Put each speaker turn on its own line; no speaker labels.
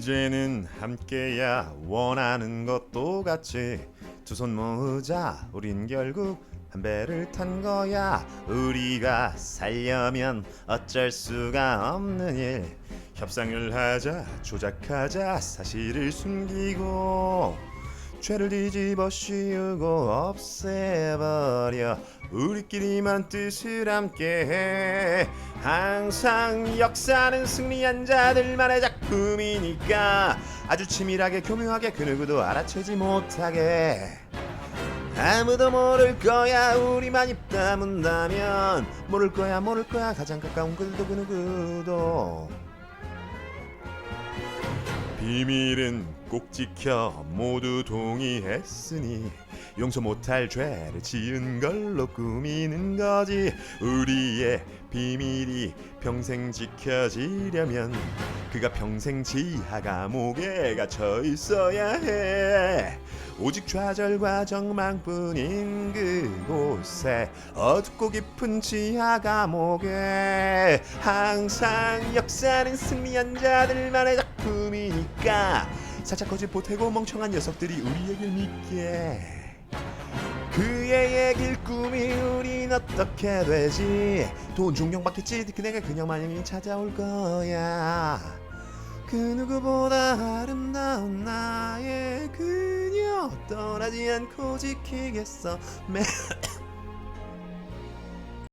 이제는 함께야 원하는 것도 같이 두 손 모으자. 우린 결국 한 배를 탄 거야. 우리가 살려면 어쩔 수가 없는 일. 협상을 하자 조작하자 사실을 숨기고 죄를 뒤집어 씌우고 없애버려. 우리끼리만 뜻을 함께 해 항상 역사는 승리한 자들만의 작품이니까 아주 치밀하게 교묘하게 그 누구도 알아채지 못하게. 아무도 모를 거야 우리만 입 다문다면. 모를 거야 모를 거야 가장 가까운 그들도 그 누구도. 비밀은 꼭 지켜 모두 동의했으니 용서 못할 죄를 지은 걸로 꾸미는 거지. 우리의 비밀이 평생 지켜지려면 그가 평생 지하 감옥에 갇혀 있어야 해. 오직 좌절과 정망뿐인 그곳에 어둡고 깊은 지하 감옥에 항상 역사는 승리한 자들만의 작품이니까 거짓 보태고 멍청한 녀석들이 우리 얘길 믿게 그의 얘길 꿈이 우린 어떻게 되지? 돈 중령 받겠지? 그네가 그녀만이 찾아올 거야. 그 누구보다 아름다운 나의 그녀. 떠나지 않고 지키겠어. 매